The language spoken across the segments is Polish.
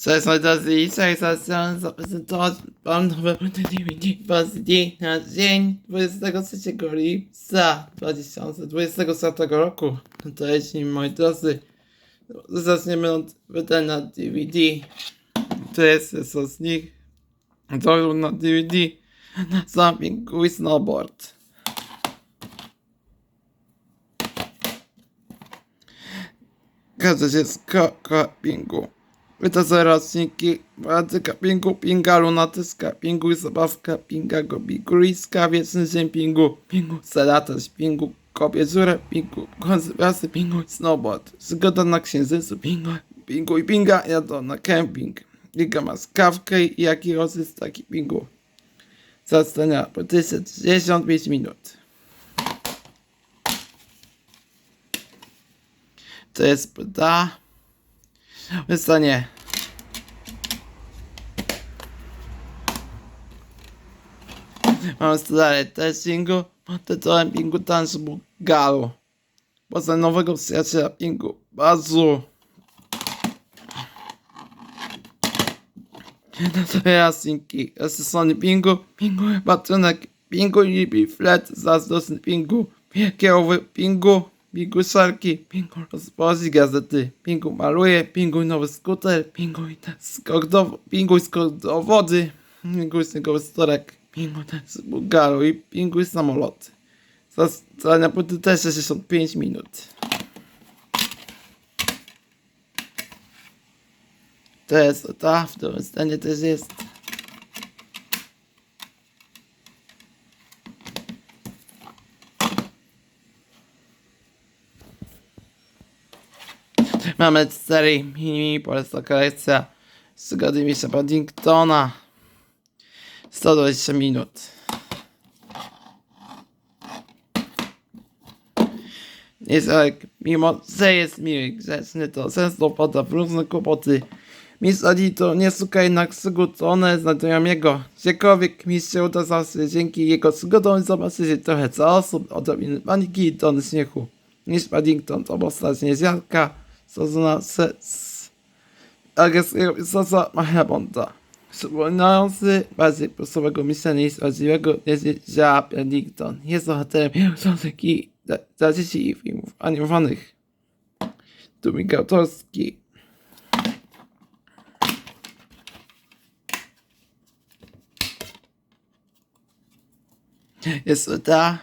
Chciałem zaprezentować wam nowe płyty DVD Pozycji na dzień 23 lipca 2024 roku. To jeśli, moi drodzy, zaczniemy od wydania DVD. To jest nich. To na DVD Jumping with Snowboard. Każdy się z kapingu. Są roczniki władzy kapingu, pinga, lunatyska, pingu, zabawka, pinga, gobiguliska, wieczny dzień pingu, pingu, salata z pingu, kopie dziurę, pingu, konserwasy, pingu, snowboard, zgoda na księżycu, pingu, pingu i pinga, jadą na kemping. Liga ma skawkę i jaki rosyc taki pingu. Zastania po 1035 minut. To jest płyta. Wystanie. Mam stare testingu, tytułem pingu tańszy Bugalu. Poza nowego przyjaciela pingu. Bazu. Jasinki, asysony pingu, pingu, batunek, pingu i flet, zazdrosny pingu, kierowy pingu, pingu szarki, pingu rozpozi gazety, pingu maluje, pingu nowy skuter, pingu i skok do, pingu skok do wody, pingu i sniegowy storek, pingu ten z bugaru i pingu i samoloty. Zastrzania płyty też 65 minut. To jest ta, w którym stanie też jest. Mamy serii mini polska kolekcja przygody Misha Paddingtona. 120 minut. Niezorek, mimo że jest miły grzeczny, to często pada w różne kłopoty. Mistrz to nie szuka jednak przygód, one znajdują jego. Gdziekolwiek mistrz się uda zawsze dzięki jego przygodom zobaczy się trochę co osób, odrobiny paniki i tony śmiechu. Mistrz Paddington to postać niezjarka, stosowna z, z agresywnego sosa Mahabonta. Przypominający bardziej prostowego mistrza niż prawdziwego niezdziała Paddington. Jest bohaterem książek i dla- dzieci i filmów animowanych. Dumik autorski. Jest to ta.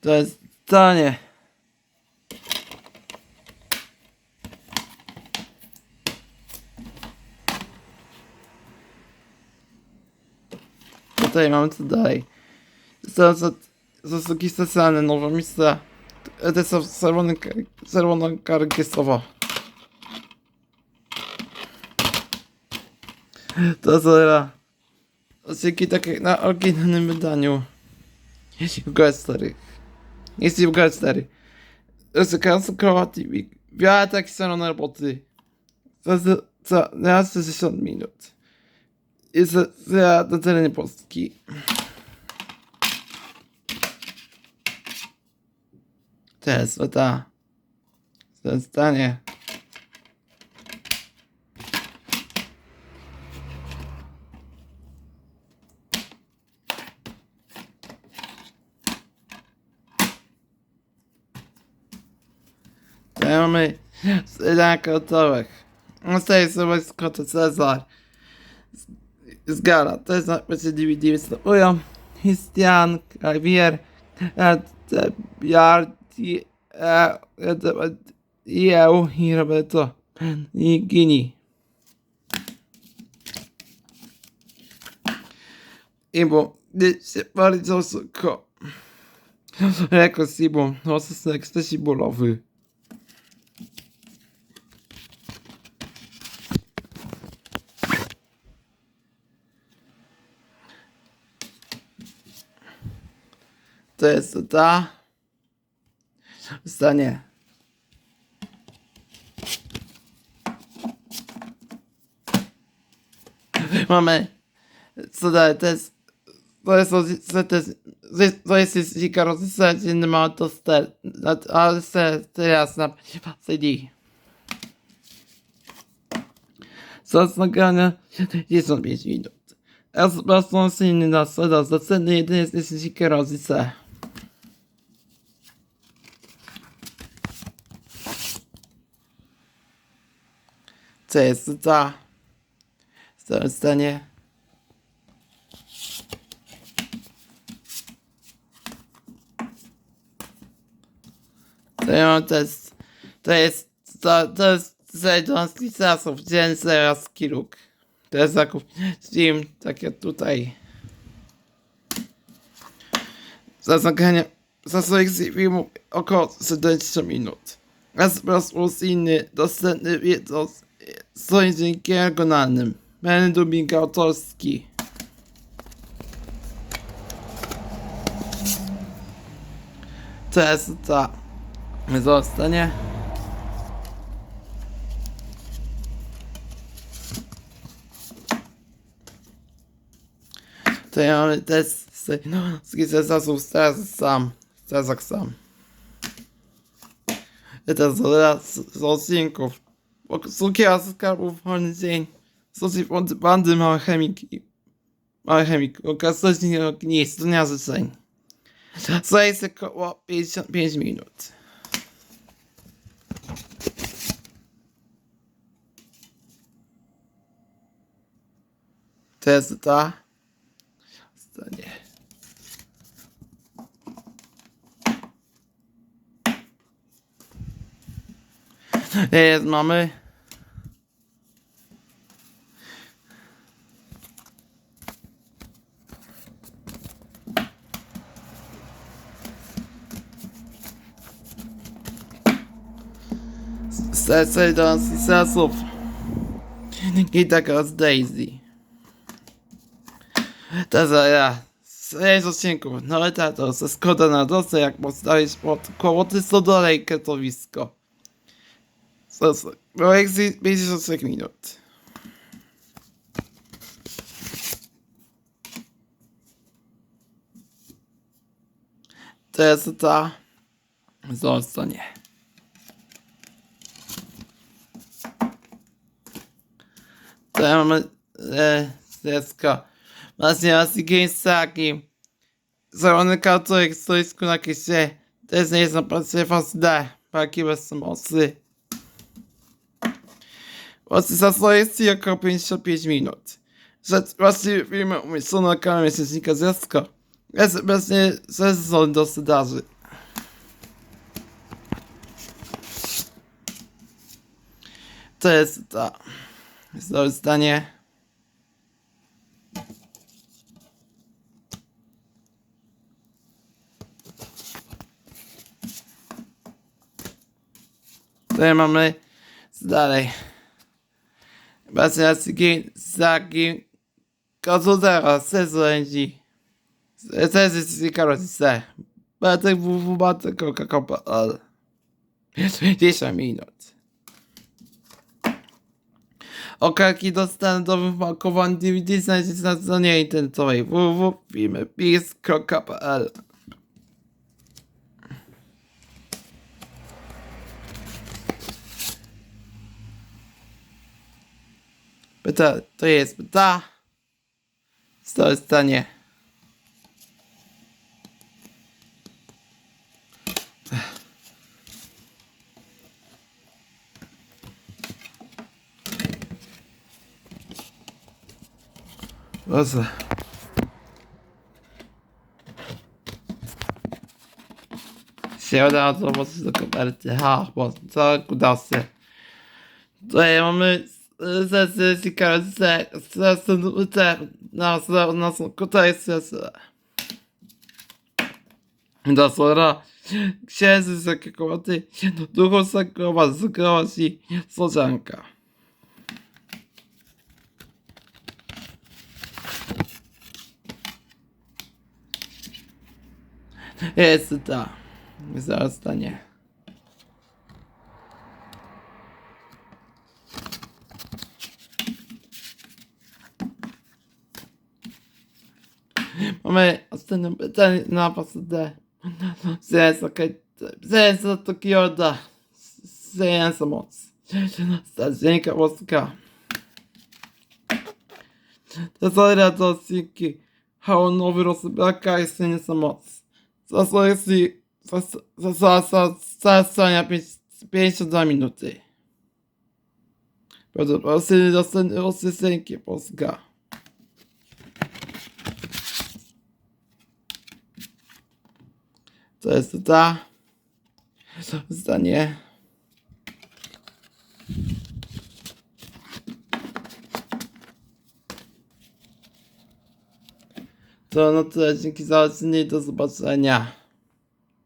To jest to Tutaj mamy są zasługi specjalne, nowe miejsca. To czerwone, czerwona kargiesowa. To zera. Odcinki takie na oryginalnym wydaniu. Jeśli w starych. Jeśli w stary. Koła TV. Biała takie czerwone roboty. Za, za, za raz 60 minut. I za, na terenie Polski. Jest ta. Jest. To mamy Syla Kotołek. Zostaje sobie Scott Cezar. Z Gala. To jest na płycie DVD występują. Christian Javier. Jardi. Jeu i Roberto. I Gini. I bo się bardzo suko. Jako Sibon. Nosy ekstazi bólowy. To jest ta. Zdanie. Mamy. Co dalej? To jest. To jest. To jest. To jest jeśli rozesłać inny ma to ster. Ale teraz na CD. Czas nagrania 55 minut. Ekspresyjny na soda, zasadny jedynie jest 10 razy. Co jest za? Co stanie? To ja to jest, to jest, to, to jest Zajdonski Sasów, dzień zaraz kiluk. To jest zakup Steam, tak jak tutaj. Za zagranie, za selekcję filmu około 40 minut. Espresso inny, dostępny wiedzą z językiem regionalnym. Będę dubbing autorski. To jest ta zostanie. To ja mamy test no, z zasób teraz sam. Teraz sam. To z, z Cukiera skarbów wolny dzień. Stosuj bandy małe chemiki. Małe chemik. Okazuje nic, to nie życzeń. Zajęcie około 55 minut. Testa. Stanie. Jest, mamy. Serce do sesów. I taka z Daisy. To za ja. Z odcinków. No ale tato, ze skoda na dosę, jak postawisz pod koło ty co dalej kretowisko. Co, co? Bo exit 53 minut. To jest ta. Zostanie. To ja mamy e, deska. Właśnie raz i taki. Zarony kartonek w stoisku na kisie. To jest nie jest na pracy fasda. Paki bez mocy. Właśnie za stoisku około 55 minut. Rzecz właśnie filmy umieszczono na kanale miesięcznika Zesko. Jest obecnie sezon do sedarzy. To jest ta. Jest zdanie. Tutaj mamy dalej. Basjacki Saki Kozudera Sezorędzi Sezorędzi Karotise Bartek WW Bartek Coca-Cola 10 minut. Okarki do standardowych markowań DVD znajdziecie na stronie internetowej www.filmepis.pl Pyta, to jest pyta. Co jest stanie? Proszę. Środa to mocno do koperty. Ha, bo co kudasy. Tutaj mamy sesję ciekawe sesję na na tutaj sesję. Da sora księży z jakiego ty duchu sakowa zagrała ci soczanka. Jest ta. Zaraz. Ama senin sen ne yapasın de. Sen sakat. Sen satıyor da. Sen samot. Sen seni kavasıka. Tasarrat olsun ki. Ha está novirosu bakar seni samot. Sasarisi. Sasarsanha pensa da minute. Perdão, você, você, você tem que posso To jest ta zdanie. To no tyle, dzięki za odcinek, do zobaczenia.